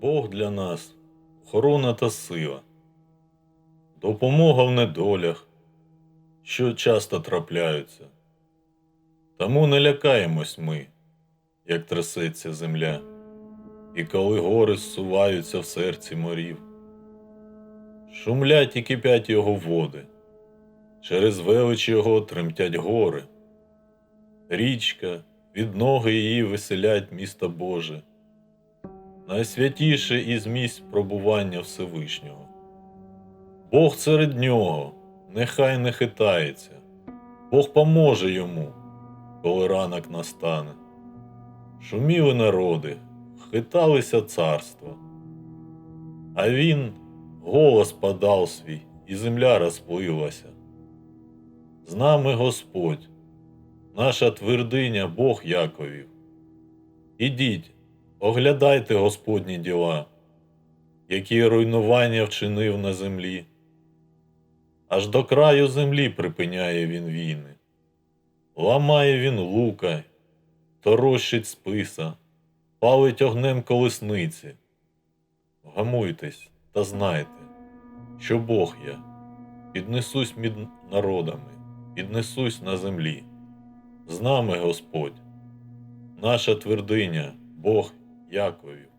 Бог для нас охорона та сила, допомога в недолях, що часто трапляються. Тому не лякаємось ми, як трясеться земля, і коли гори зсуваються в серці морів. Шумлять і кипять його води, через велич його тремтять гори. Річка, від ноги її веселять місто Боже, найсвятіше із місць пробування Всевишнього. Бог серед нього, нехай не хитається, Бог поможе йому, коли ранок настане. Шуміли народи, хиталися царства, а він голос подав свій, і земля розпливлася. З нами Господь, наша твердиня Бог Яковів. Ідіть, оглядайте Господні діла, які руйнування вчинив на землі. Аж до краю землі припиняє він війни, ламає він лука, торощить списа, палить огнем колесниці. Вгамуйтесь та знайте, що Бог я, піднесусь між народами, піднесусь на землі. З нами Господь, наша твердиня, Бог Яковів.